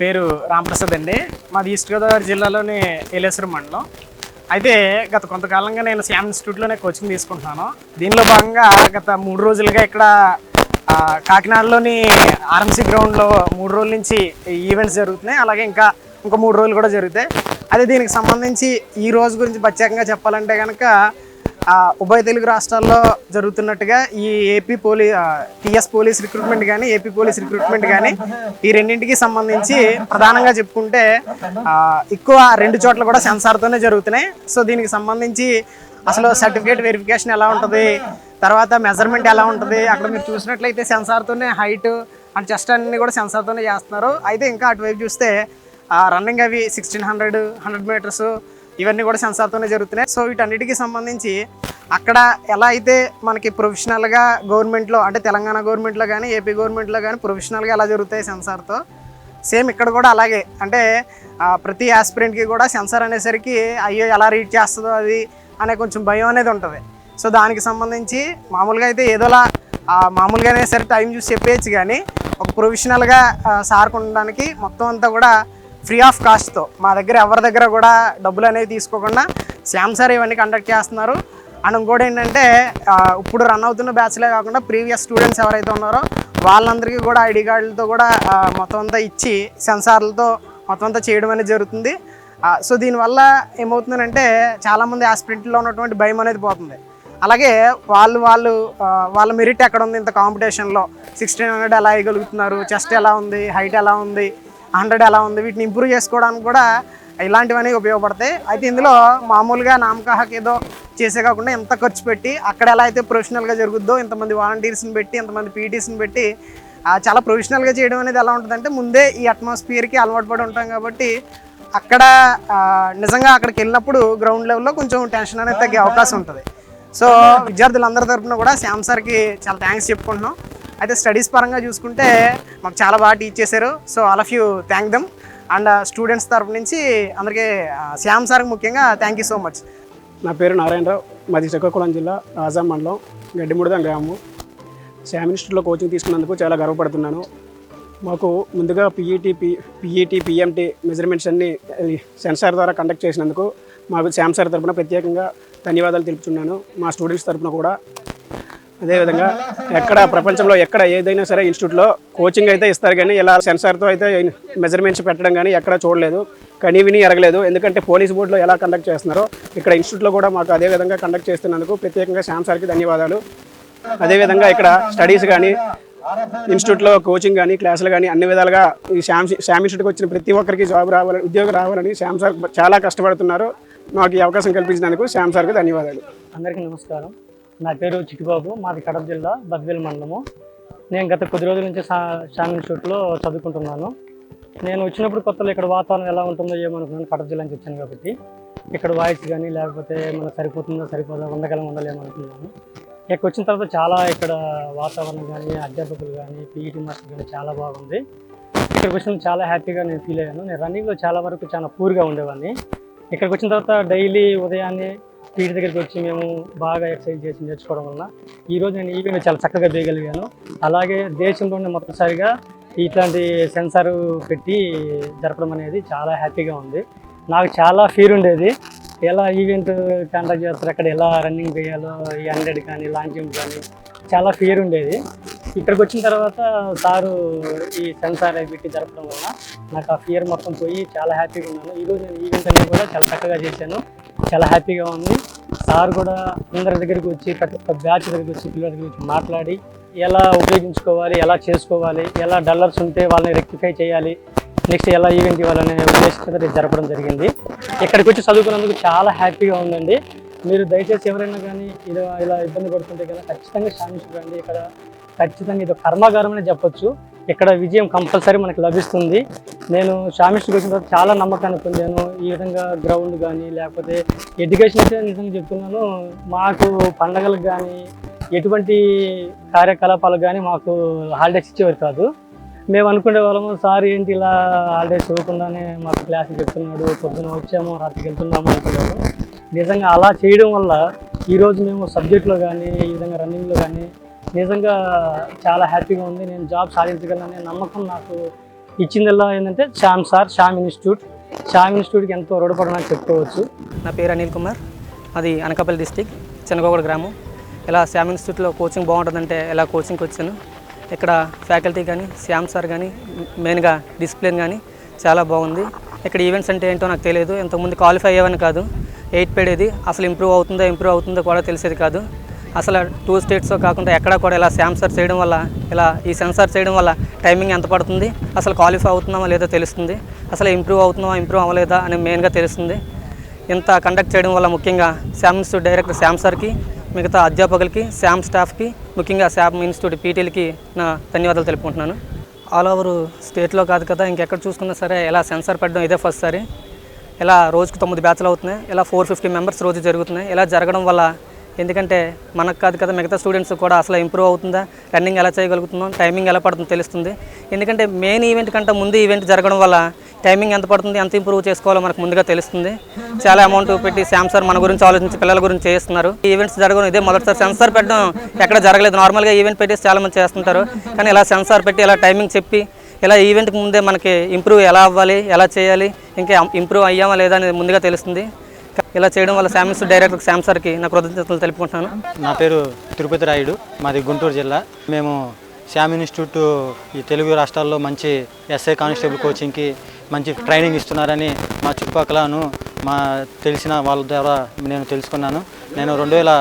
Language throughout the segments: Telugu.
పేరు రామప్రసాద్ అండి. మాది ఈస్ట్ గోదావరి జిల్లాలోని ఏలేశ్వరం మండలం. అయితే గత కొంతకాలంగా నేను శ్యామ్ ఇన్స్టిట్యూట్లోనే కోచింగ్ తీసుకుంటున్నాను. దీనిలో భాగంగా గత మూడు రోజులుగా ఇక్కడ కాకినాడలోని ఆర్ఎంసీ గ్రౌండ్లో మూడు రోజుల నుంచి ఈవెంట్స్ జరుగుతున్నాయి. అలాగే ఇంకా ఇంకో మూడు రోజులు కూడా జరుగుతాయి. అదే దీనికి సంబంధించి ఈ రోజు గురించి ప్రత్యేకంగా చెప్పాలంటే కనుక ఉభయ తెలుగు రాష్ట్రాల్లో జరుగుతున్నట్టుగా ఈ ఏపీ పోలీ టిఎస్ పోలీస్ రిక్రూట్మెంట్ కానీ ఏపీ పోలీస్ రిక్రూట్మెంట్ కానీ ఈ రెండింటికి సంబంధించి ప్రధానంగా చెప్పుకుంటే ఎక్కువ రెండు చోట్ల కూడా సెన్సార్తోనే జరుగుతున్నాయి. సో దీనికి సంబంధించి అసలు సర్టిఫికేట్ వెరిఫికేషన్ ఎలా ఉంటుంది తర్వాత మెజర్మెంట్ ఎలా ఉంటుంది అక్కడ మీరు చూసినట్లయితే సెన్సార్తోనే హైట్ అండ్ చెస్ట్ అన్ని కూడా సెన్సార్తోనే చేస్తున్నారు. అయితే ఇంకా అటువైపు చూస్తే రన్నింగ్ అవి సిక్స్టీన్ హండ్రెడ్ హండ్రెడ్ మీటర్స్ ఇవన్నీ కూడా సెన్సార్తోనే జరుగుతున్నాయి. సో వీటన్నిటికి సంబంధించి అక్కడ ఎలా అయితే మనకి ప్రొఫెషనల్గా గవర్నమెంట్లో అంటే తెలంగాణ గవర్నమెంట్లో కానీ ఏపీ గవర్నమెంట్లో కానీ ప్రొఫెషనల్గా ఎలా జరుగుతాయి సెన్సార్తో సేమ్ ఇక్కడ కూడా అలాగే. అంటే ప్రతి ఆస్పిరెంట్కి కూడా సెన్సార్ అనేసరికి అయ్యో ఎలా రీడ్ చేస్తుందో అది అనే కొంచెం భయం అనేది ఉంటుంది. సో దానికి సంబంధించి మామూలుగా అయితే ఏదోలా మామూలుగానే సరే టైం చూసి చెప్పేయచ్చు కానీ ఒక ప్రొఫెషనల్గా సార్కు ఉండడానికి మొత్తం అంతా కూడా ఫ్రీ ఆఫ్ కాస్ట్తో. మా దగ్గర ఎవరి దగ్గర కూడా డబ్బులు అనేవి తీసుకోకుండా శ్యామ్ సార్ ఇవన్నీ కండక్ట్ చేస్తున్నారు. అండ్ ఇంకోటి ఏంటంటే ఇప్పుడు రన్ అవుతున్న బ్యాచ్లే కాకుండా ప్రీవియస్ స్టూడెంట్స్ ఎవరైతే ఉన్నారో వాళ్ళందరికీ కూడా ఐడి కార్డులతో కూడా మొత్తం అంతా ఇచ్చి సెన్సార్లతో మొత్తం అంతా చేయడం అనేది జరుగుతుంది. సో దీనివల్ల ఏమవుతుందంటే చాలామంది ఆస్పిరెంట్లో ఉన్నటువంటి భయం అనేది పోతుంది. అలాగే వాళ్ళు వాళ్ళు వాళ్ళ మెరిట్ ఎక్కడ ఉంది? ఇంత కాంపిటీషన్లో సిక్స్టీన్ హండ్రెడ్ ఎలా వేయగలుగుతున్నారు? చెస్ట్ ఎలా ఉంది? హైట్ ఎలా ఉంది? హండ్రెడ్ ఎలా ఉంది? వీటిని ఇంప్రూవ్ చేసుకోవడానికి కూడా ఇలాంటివన్నీ ఉపయోగపడతాయి. అయితే ఇందులో మామూలుగా నామకాహక్ ఏదో చేసే కాకుండా ఎంత ఖర్చు పెట్టి అక్కడ ఎలా అయితే ప్రొఫెషనల్గా జరుగుద్దో ఇంతమంది వాలంటీర్స్ని పెట్టి ఇంతమంది పీటీస్ని పెట్టి చాలా ప్రొఫెషనల్గా చేయడం అనేది ఎలా ఉంటుందంటే ముందే ఈ అట్మాస్ఫియర్కి అలవాటు పడి ఉంటాం కాబట్టి అక్కడ నిజంగా అక్కడికి వెళ్ళినప్పుడు గ్రౌండ్ లెవెల్లో కొంచెం టెన్షన్ అనేది తగ్గే అవకాశం ఉంటుంది. సో విద్యార్థులందరి తరఫున కూడా శ్యామ్ సార్కి చాలా థ్యాంక్స్ చెప్పుకుంటున్నాం. అయితే స్టడీస్ పరంగా చూసుకుంటే మాకు చాలా బాగా టీచ్ చేశారు. So all of you thank them and students తరపు నుంచి అందరికీ శ్యామ్ సార్ ముఖ్యంగా థ్యాంక్ యూ సో మచ్ నా పేరు నారాయణరావు. మాది శ్రీకాకుళం జిల్లా రాజాం మండలం గడ్డిముడద గ్రామం శ్యామ్ ఇన్స్టిట్యూట్లో కోచింగ్ తీసుకున్నందుకు చాలా గర్వపడుతున్నాను. మాకు ముందుగా PET P PET PMT measurements అన్ని సెన్సార్ ద్వారా కండక్ట్ చేసినందుకు మాకు శామ్ సార్ తరపున ప్రత్యేకంగా ధన్యవాదాలు తెలుపుతున్నాను మా స్టూడెంట్స్ తరపున కూడా అదేవిధంగా ఎక్కడ ప్రపంచంలో ఎక్కడ ఏదైనా సరే ఇన్స్టిట్యూట్లో కోచింగ్ అయితే ఇస్తారు కానీ ఇలా సెన్సార్తో అయితే మెజర్మెంట్స్ పెట్టడం కానీ ఎక్కడ చూడలేదు. కానీ విని ఎరగలేదు. ఎందుకంటే పోలీస్ బోర్డులో ఎలా కండక్ట్ చేస్తున్నారో ఇక్కడ ఇన్స్టిట్యూట్లో కూడా మాకు అదే విధంగా కండక్ట్ చేస్తున్నందుకు ప్రత్యేకంగా శ్యామ్ సార్కి ధన్యవాదాలు. అదేవిధంగా ఇక్కడ స్టడీస్ కానీ ఇన్స్టిట్యూట్లో కోచింగ్ కానీ క్లాసులు కానీ అన్ని విధాలుగా ఈ శ్యామ్ శ్యామ్ ఇన్స్టిట్యూట్కి వచ్చిన ప్రతి ఒక్కరికి జాబ్ రావాలని ఉద్యోగం రావాలని శ్యామ్ సార్ చాలా కష్టపడుతున్నారు. మాకు ఈ అవకాశం కల్పించినందుకు శ్యామ్ సార్కి ధన్యవాదాలు. అందరికీ నమస్కారం. నా పేరు చిట్టిబాబు మాది కడప జిల్లా బద్వేల్ మండలము. నేను గత కొద్ది రోజుల నుంచి సా ఇన్స్టిట్యూట్లో చదువుకుంటున్నాను. నేను వచ్చినప్పుడు కొత్తలో ఇక్కడ వాతావరణం ఎలా ఉంటుందో ఏమనుకున్నాను కడప జిల్లా నుంచి వచ్చాను కాబట్టి. ఇక్కడ వాయిస్ కానీ లేకపోతే మనకు సరిపోతుందో సరిపోదా ఉండగలం ఉండలేమనుకున్నాను ఇక్కడ వచ్చిన తర్వాత చాలా ఇక్కడ వాతావరణం కానీ అధ్యాపకులు కానీ పీఈటీ మాస్టర్ కానీ చాలా బాగుంది. ఇక్కడికి వచ్చిన చాలా హ్యాపీగా నేను ఫీల్ అయ్యాను. నేను రన్నింగ్లో చాలా వరకు చాలా పూర్గా ఉండేవాడిని. ఇక్కడికి వచ్చిన తర్వాత డైలీ ఉదయాన్నే వీటి దగ్గరికి వచ్చి మేము బాగా ఎక్సర్సైజ్ చేసి నేర్చుకోవడం వలన ఈరోజు నేను ఈవెంట్ చాలా చక్కగా చేయగలిగాను. అలాగే దేశంలోనే మొదటిసారిగా ఇట్లాంటి సెన్సార్ పెట్టి జరపడం అనేది చాలా హ్యాపీగా ఉంది. నాకు చాలా ఫీర్ ఉండేది. ఎలా ఈవెంట్ కండక్ట్ చేస్తారు అక్కడ ఎలా రన్నింగ్ చేయాలో ఈ హండ్రెడ్ కానీ లాంగ్ జంప్ కానీ చాలా ఫియర్ ఉండేది. ఇక్కడికి వచ్చిన తర్వాత సారు ఈ సెన్సార్ పెట్టి జరపడం వలన నాకు ఆ ఫియర్ మొత్తం పోయి చాలా హ్యాపీగా ఉన్నాను. ఈరోజు నేను ఈవెంట్ అనేది కూడా చాలా చక్కగా చేశాను. చాలా హ్యాపీగా ఉంది. సార్ కూడా అందరి దగ్గరికి వచ్చి ప్రతి ఒక్క బ్యాచ్ దగ్గరికి వచ్చి పిల్లల దగ్గరికి వచ్చి మాట్లాడి ఎలా ఉపయోగించుకోవాలి ఎలా చేసుకోవాలి ఎలా డల్లర్స్ ఉంటే వాళ్ళని రెక్టిఫై చేయాలి నెక్స్ట్ ఎలా ఈవెంట్ ఇవ్వాలనే ఉద్దేశంతో జరపడం జరిగింది. ఇక్కడికి వచ్చి చదువుకున్నందుకు చాలా హ్యాపీగా ఉందండి. మీరు దయచేసి ఎవరైనా కానీ ఇలా ఇలా ఇబ్బంది పడుతుంటే కదా ఖచ్చితంగా శ్రామించకండి ఇక్కడ ఖచ్చితంగా ఇది ఒక కర్మాగారం అనే చెప్పొచ్చు. ఇక్కడ విజయం కంపల్సరీ మనకు లభిస్తుంది. నేను షామిస్ట్కి వచ్చిన తర్వాత చాలా నమ్మకాన్ని పొందాను. ఈ విధంగా గ్రౌండ్ కానీ లేకపోతే ఎడ్యుకేషన్ అయితే నిజంగా చెప్తున్నాను. మాకు పండగలకు కానీ ఎటువంటి కార్యకలాపాలకు కానీ మాకు హాలిడేస్ ఇచ్చేవారు కాదు. మేము అనుకునే వాళ్ళము సార్ ఏంటి ఇలా హాలిడేస్ ఇవ్వకుండానే మాకు క్లాస్ చెప్తున్నాడు పొద్దున వచ్చాము రాత్రికి వెళ్తున్నాము అనుకున్నాము నిజంగా అలా చేయడం వల్ల ఈరోజు మేము సబ్జెక్ట్లో కానీ ఈ విధంగా రన్నింగ్లో కానీ నిజంగా చాలా హ్యాపీగా ఉంది. నేను జాబ్ సాధించగలననే నమ్మకం నాకు ఇచ్చిందల్లా ఏంటంటే శ్యామ్ సార్ శ్యామ్ ఇన్స్టిట్యూట్. శ్యామ్ ఇన్స్టిట్యూట్కి ఎంతో రుణపడనని చెప్పుకోవచ్చు. నా పేరు అనిల్ కుమార్. అది అనకాపల్లి డిస్టిక్ చెనగోగడ గ్రామం. ఇలా శ్యామ్ ఇన్స్టిట్యూట్లో కోచింగ్ బాగుంటుందంటే ఇలా కోచింగ్కి వచ్చాను. ఇక్కడ ఫ్యాకల్టీ కానీ శ్యామ్ సార్ కానీ మెయిన్గా డిసిప్లిన్ కానీ చాలా బాగుంది. ఇక్కడ ఈవెంట్స్ అంటే ఏంటో నాకు తెలియదు. ఇంతకుముందు క్వాలిఫై అయ్యేవని కాదు. ఎయిట్ పేడేది అసలు ఇంప్రూవ్ అవుతుందో ఇంప్రూవ్ అవుతుందో కూడా తెలిసేది కాదు. అసలు టూ స్టేట్స్ కాకుండా ఎక్కడ కూడా ఇలా శాంసర్ చేయడం వల్ల ఇలా ఈ సెన్సార్ చేయడం వల్ల టైమింగ్ ఎంత పడుతుంది అసలు క్వాలిఫై అవుతున్నామా లేదో తెలుస్తుంది అసలు ఇంప్రూవ్ అవుతున్నామా ఇంప్రూవ్ అవ్వలేదా అని మెయిన్గా తెలుస్తుంది. ఇంత కండక్ట్ చేయడం వల్ల ముఖ్యంగా శామ్ ఇన్స్టిట్యూట్ డైరెక్టర్ శామ్ సార్కి మిగతా అధ్యాపకులకి శామ్ స్టాఫ్కి ముఖ్యంగా శామ్ ఇన్స్టిట్యూట్ పీటీలకి నా ధన్యవాదాలు తెలుపుకుంటున్నాను. ఆల్ ఓవర్ స్టేట్లో కాదు కదా ఇంకెక్కడ చూసుకున్నా సరే ఇలా సెన్సార్ పెట్టడం ఇదే ఫస్ట్ సారి. ఇలా రోజుకు తొమ్మిది బ్యాచ్లు అవుతున్నాయి ఇలా ఫోర్ ఫిఫ్టీ మెంబర్స్ రోజు జరుగుతున్నాయి ఇలా జరగడం వల్ల ఎందుకంటే మనకు కాదు కదా మిగతా స్టూడెంట్స్ కూడా అసలు ఇంప్రూవ్ అవుతుందా? రన్నింగ్ ఎలా చేయగలుగుతున్నాం టైమింగ్ ఎలా పడుతుందో తెలుస్తుంది. ఎందుకంటే మెయిన్ ఈవెంట్ కంటే ముందు ఈవెంట్ జరగడం వల్ల టైమింగ్ ఎంత పడుతుంది ఎంత ఇంప్రూవ్ చేసుకోవాలో మనకు ముందుగా తెలుస్తుంది. చాలా అమౌంట్ పెట్టి శామ్ సార్ మన గురించి ఆలోచించి పిల్లల గురించి చేస్తున్నారు ఈవెంట్స్ జరగడం ఇదే మొదటిసారి సెన్సార్ పెట్టడం ఎక్కడ జరగలేదు. నార్మల్గా ఈవెంట్ పెట్టి చాలా మంది చేస్తుంటారు. కానీ ఇలా సెన్సార్ పెట్టి ఇలా టైమింగ్ చెప్పి ఇలా ఈవెంట్కి ముందే మనకి ఇంప్రూవ్ ఎలా అవ్వాలి ఎలా చేయాలి ఇంకా ఇంప్రూవ్ అయ్యామా లేదా అనేది ముందుగా తెలుస్తుంది. ఇలా చేయడం వల్ల శామ్స్ డైరెక్టర్ శామ్సార్కి నా కృతజ్ఞతలు తెలుపుకుంటున్నాను. నా పేరు తిరుపతి రాయుడు మాది గుంటూరు జిల్లా. మేము శ్యామ్ ఇన్స్టిట్యూట్ ఈ తెలుగు రాష్ట్రాల్లో మంచి ఎస్ఐ కానిస్టేబుల్ కోచింగ్కి మంచి ట్రైనింగ్ ఇస్తున్నారని మా చుట్టుపక్కలను మా తెలిసిన వాళ్ళ ద్వారా నేను తెలుసుకున్నాను. నేను రెండు వేల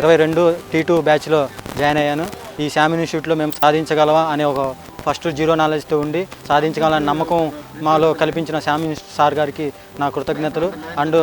ఇరవై రెండు టీ టూ బ్యాచ్లో జాయిన్ అయ్యాను. ఈ శ్యామ్ ఇన్స్టిట్యూట్లో మేము సాధించగలవా అనే ఒక ఫస్ట్ జీరో నాలెడ్జ్తో ఉండి సాధించగలనే నమ్మకం మాలో కల్పించిన శ్యామ్ సార్ గారికి నా కృతజ్ఞతలు. అండ్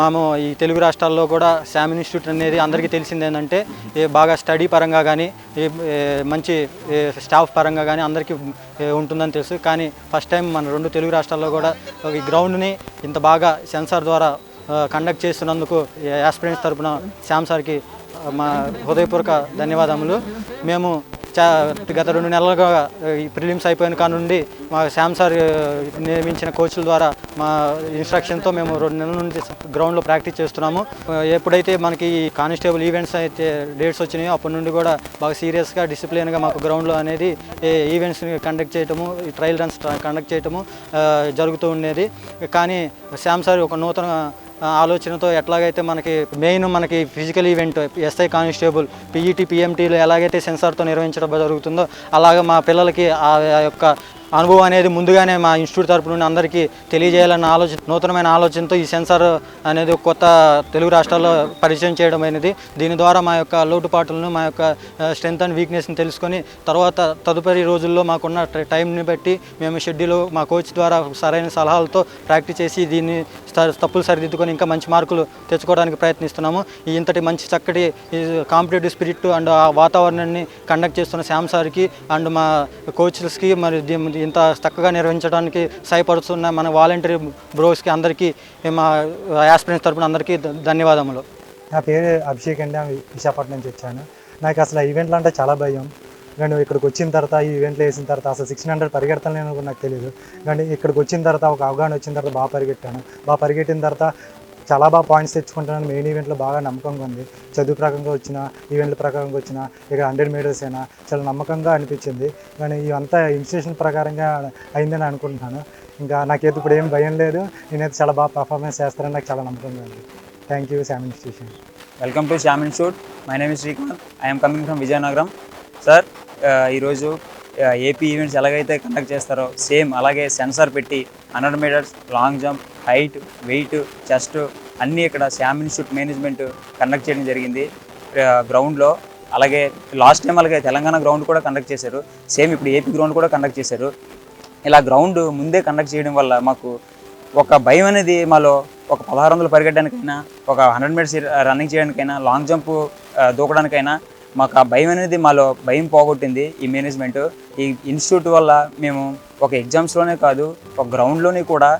మేము ఈ తెలుగు రాష్ట్రాల్లో కూడా శామ్ ఇన్స్టిట్యూట్ అనేది అందరికీ తెలిసింది ఏంటంటే బాగా స్టడీ పరంగా కానీ మంచి స్టాఫ్ పరంగా కానీ అందరికీ ఉంటుందని తెలుసు. కానీ ఫస్ట్ టైం మన రెండు తెలుగు రాష్ట్రాల్లో కూడా ఈ గ్రౌండ్ని ఇంత బాగా సెన్సార్ ద్వారా కండక్ట్ చేస్తున్నందుకు యాస్పిరెంట్స్ తరపున శామ్ సార్కి మా హృదయపూర్వక ధన్యవాదములు. మేము గత రెండు నెలలుగా ఈ ప్రిలిమ్స్ అయిపోయిన కానుండి మా శామ్ సార్ నియమించిన కోచ్ల ద్వారా మా ఇన్స్ట్రక్షన్తో మేము రెండు నెలల నుండి గ్రౌండ్లో ప్రాక్టీస్ చేస్తున్నాము. ఎప్పుడైతే మనకి ఈ కానిస్టేబుల్ ఈవెంట్స్ అయితే డేట్స్ వచ్చినాయో అప్పటి నుండి కూడా బాగా సీరియస్గా డిసిప్లిన్గా మాకు గ్రౌండ్లో అనేది ఈవెంట్స్ని కండక్ట్ చేయటము ఈ ట్రయల్ రన్స్ కండక్ట్ చేయటము జరుగుతూ ఉండేది. కానీ శామ్ సార్ ఒక నూతన ఆలోచనతో ఎట్లాగైతే మనకి మెయిన్ మనకి physical event SI constable PET పిఎంటీలు ఎలాగైతే సెన్సార్తో నిర్వహించడం జరుగుతుందో అలాగే మా పిల్లలకి ఆ యొక్క అనుభవం అనేది ముందుగానే మా ఇన్స్టిట్యూట్ తరపు నుండి అందరికీ తెలియజేయాలన్న ఆలోచన నూతనమైన ఆలోచనతో ఈ సెన్సార్ అనేది కొత్త తెలుగు రాష్ట్రాల్లో పరిచయం చేయడం అనేది దీని ద్వారా మా యొక్క లోటుపాట్లను మా యొక్క స్ట్రెంత్ అండ్ వీక్నెస్ని తెలుసుకొని తర్వాత తదుపరి రోజుల్లో మాకున్న టైంని బట్టి మేము షెడ్యూల్ మా కోచ్ ద్వారా సరైన సలహాలతో ప్రాక్టీస్ చేసి దీన్ని తప్పులు సరిదిద్దుకొని ఇంకా మంచి మార్కులు తెచ్చుకోవడానికి ప్రయత్నిస్తున్నాము. ఈ ఇంతటి మంచి చక్కటి కాంపిటేటివ్ స్పిరిట్ అండ్ ఆ వాతావరణాన్ని కండక్ట్ చేస్తున్న శామ్ సార్కి అండ్ మా కోచెస్కి మరి ఇంత చక్కగా నిర్వహించడానికి సహాయపడుతున్న మన వాలంటరీ బ్రోస్కి అందరికీ మా యాస్పిరెంట్స్ తరపున అందరికీ ధన్యవాదములు. నా పేరు అభిషేక్ అండి. విశాఖపట్నం నుంచి వచ్చాను. నాకు అసలు ఈవెంట్లు అంటే చాలా భయం. కానీ ఇక్కడికి వచ్చిన తర్వాత ఈ ఈవెంట్లు వేసిన తర్వాత అసలు సిక్స్టీన్ హండ్రెడ్ పరిగెడతాను కూడా నాకు తెలియదు కానీ ఇక్కడికి వచ్చిన తర్వాత ఒక అవగాహన వచ్చిన తర్వాత బాగా పరిగెట్టాను. బాగా పరిగెట్టిన తర్వాత చాలా బాగా పాయింట్స్ తెచ్చుకుంటాను మెయిన్ ఈవెంట్లో బాగా నమ్మకంగా ఉంది. చదువు ప్రకారంగా వచ్చిన ఈవెంట్ల ప్రకారంగా వచ్చిన ఇక హండ్రెడ్ మీటర్స్ అయినా చాలా నమ్మకంగా అనిపించింది. కానీ ఇవంతా ఇన్స్టిట్యూషన్ ప్రకారంగా అయిందని అనుకుంటున్నాను. ఇంకా నాకైతే ఇప్పుడు ఏం భయం లేదు. నేనైతే చాలా బాగా పర్ఫార్మెన్స్ చేస్తానని నాకు చాలా నమ్మకంగా ఉంది. Thank you Sam institution welcome to Shyam institute my name Srikanth I'm coming from Vizianagaram sir ఈరోజు ఏపీ ఈవెంట్స్ ఎలాగైతే కండక్ట్ చేస్తారో సేమ్ అలాగే సెన్సార్ పెట్టి hundred metres long jump height weight chest అన్నీ ఇక్కడ శామ్ ఇన్స్టిట్యూట్ మేనేజ్మెంట్ కండక్ట్ చేయడం జరిగింది. గ్రౌండ్లో అలాగే లాస్ట్ టైం అలాగే తెలంగాణ గ్రౌండ్ కూడా కండక్ట్ చేశారు. సేమ్ ఇప్పుడు ఏపీ గ్రౌండ్ కూడా కండక్ట్ చేశారు. ఇలా గ్రౌండ్ ముందే కండక్ట్ చేయడం వల్ల మాకు ఒక భయం అనేది మాలో ఒక పదహారు వందలు పరిగెట్టడానికైనా ఒక హండ్రెడ్ మీటర్స్ రన్నింగ్ చేయడానికైనా లాంగ్ జంప్ దూకడానికైనా మాకు ఆ భయం అనేది మాలో భయం పోగొట్టింది ఈ మేనేజ్మెంట్ ఈ ఇన్స్టిట్యూట్ వల్ల మేము ఒక ఎగ్జామ్స్లోనే కాదు ఒక గ్రౌండ్లోనే కూడా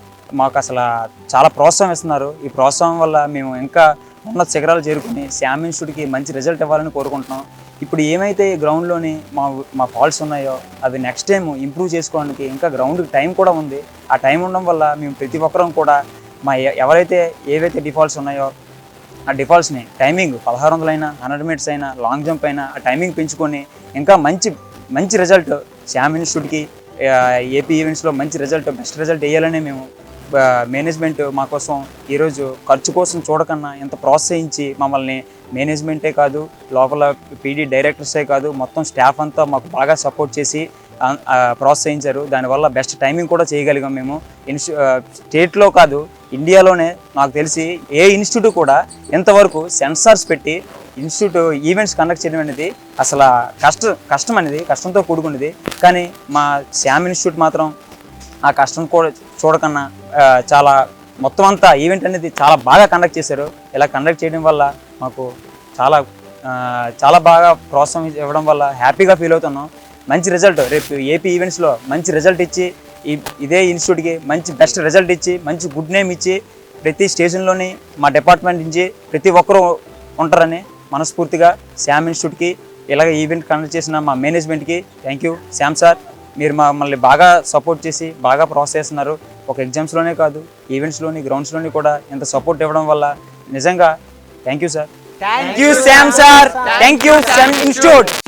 మాకు అసలు చాలా ప్రోత్సాహం ఇస్తున్నారు. ఈ ప్రోత్సాహం వల్ల మేము ఇంకా ఉన్నత శిఖరాలు చేరుకుని శామ్ ఇన్స్టిట్యూట్కి మంచి రిజల్ట్ ఇవ్వాలని కోరుకుంటున్నాం. ఇప్పుడు ఏమైతే ఈ గ్రౌండ్లోని మా మా ఫాల్ట్స్ ఉన్నాయో అవి నెక్స్ట్ టైం ఇంప్రూవ్ చేసుకోవడానికి ఇంకా గ్రౌండ్కి టైం కూడా ఉంది. ఆ టైం ఉండడం వల్ల మేము ప్రతి ఒక్కరం కూడా మా ఎవరైతే ఏవైతే డిఫాల్ట్స్ ఉన్నాయో ఆ డిఫాల్ట్స్ని టైమింగ్ పదహారు వందలైనా హండ్రెడ్ మీటర్స్ అయినా లాంగ్ జంప్ అయినా ఆ టైమింగ్ పెంచుకొని ఇంకా మంచి మంచి రిజల్ట్ శామ్ ఇన్స్టిట్యూట్కి ఏపీ ఈవెంట్స్లో మంచి రిజల్ట్ బెస్ట్ రిజల్ట్ వేయాలని మేము మేనేజ్మెంట్ మా కోసం ఈరోజు ఖర్చు కోసం చూడకన్నా ఎంత ప్రోత్సహించి మమ్మల్ని మేనేజ్మెంటే కాదు లోపల పీడీ డైరెక్టర్సే కాదు మొత్తం స్టాఫ్ అంతా మాకు బాగా సపోర్ట్ చేసి ప్రోత్సహించారు. దానివల్ల బెస్ట్ టైమింగ్ కూడా చేయగలిగాం మేము. ఇన్స్టి స్టేట్లో కాదు ఇండియాలోనే నాకు తెలిసి ఏ ఇన్స్టిట్యూట్ కూడా ఇంతవరకు సెన్సార్స్ పెట్టి ఇన్స్టిట్యూట్ ఈవెంట్స్ కండక్ట్ చేయడం అనేది అసలు కష్ట కష్టం అనేది కష్టంతో కూడుకున్నది. కానీ మా శ్యామ్ ఇన్స్టిట్యూట్ మాత్రం ఆ కష్టం కూడా చూడకన్నా చాలా మొత్తం అంతా ఈవెంట్ అనేది చాలా బాగా కండక్ట్ చేశారు. ఇలా కండక్ట్ చేయడం వల్ల మాకు చాలా చాలా బాగా ప్రోత్సాహం ఇవ్వడం వల్ల హ్యాపీగా ఫీల్ అవుతున్నాం. మంచి రిజల్ట్ రేపు ఏపీ ఈవెంట్స్లో మంచి రిజల్ట్ ఇచ్చి ఇదే ఇన్స్టిట్యూట్కి మంచి బెస్ట్ రిజల్ట్ ఇచ్చి మంచి గుడ్ నేమ్ ఇచ్చి ప్రతి స్టేషన్లోని మా డిపార్ట్మెంట్ నుంచి ప్రతి ఒక్కరూ ఉంటారని మనస్ఫూర్తిగా శామ్ ఇన్స్టిట్యూట్కి ఇలాగ ఈవెంట్ కండక్ట్ చేసిన మా మేనేజ్మెంట్కి థ్యాంక్ యూ శ్యామ్ సార్ మీరు మమ్మల్ని బాగా సపోర్ట్ చేసి బాగా ప్రోత్సహిస్తున్నారు ఒక ఎగ్జామ్స్లోనే కాదు ఈవెంట్స్లోని గ్రౌండ్స్లోని కూడా ఇంత సపోర్ట్ ఇవ్వడం వల్ల నిజంగా thank you sir thank you Shyam sir thank you Shyam institute